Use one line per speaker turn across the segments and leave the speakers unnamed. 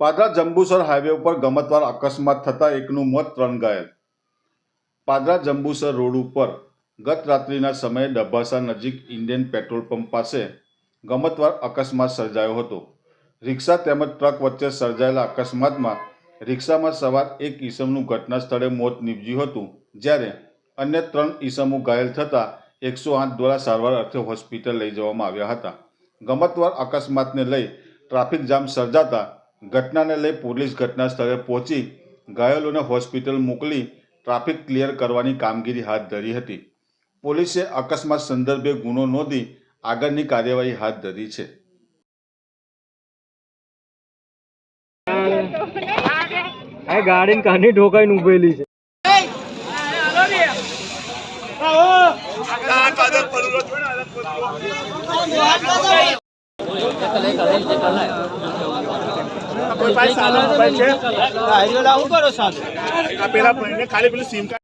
Padra Jambusar highway ઉપર ગમતવાર અકસ્માત થતાં એકનું મોત ત્રણ ઘાયલ. પાદરા જંબુસર રોડ ઉપર ગત રાત્રિના સમયે ડભાસા નજીક ઇન્ડિયન પેટ્રોલ પંપ પાસે ગમતવાર અકસ્માત સર્જાયો હતો. રિક્ષા તેમજ ટ્રક વચ્ચે સર્જાયેલા અકસ્માતમાં રિક્ષામાં સવાર એક ઈસમનું ઘટના સ્થળે મોત નીપજ્યું હતું, જ્યારે અન્ય ત્રણ ઈસમો ઘાયલ થતાં એકસો આઠ દ્વારા સારવાર અર્થે હોસ્પિટલ લઈ જવામાં આવ્યા હતા. ગમતવાર અકસ્માતને લઈ ટ્રાફિક જામ સર્જાતા ઘટનાને લઈ પોલીસ ઘટના સ્થળે પહોંચી ઘાયલોને હોસ્પિટલ મોકલી ટ્રાફિક ક્લિયર કરવાની કામગીરી હાથ ધરી હતી. પોલીસે અકસ્માત સંદર્ભે ગુનો નોંધી આગળની કાર્યવાહી હાથ ધરી છે.
ગાડી કાની ઠોકાઈને ઉભેલી છે.
આ પેલા ખાલી પેલું સિમ કાર્ડ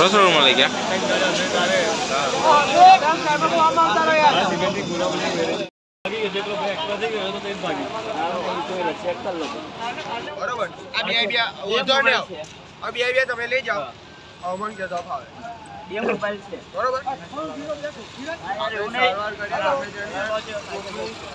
રસોડમાં લઈ ગયા.
બરોબર. આ બે બે ઓધો ને આ બે બે તમે લઈ જાઓ. અમન કે દફા બરોબર? સારવાર કરી છે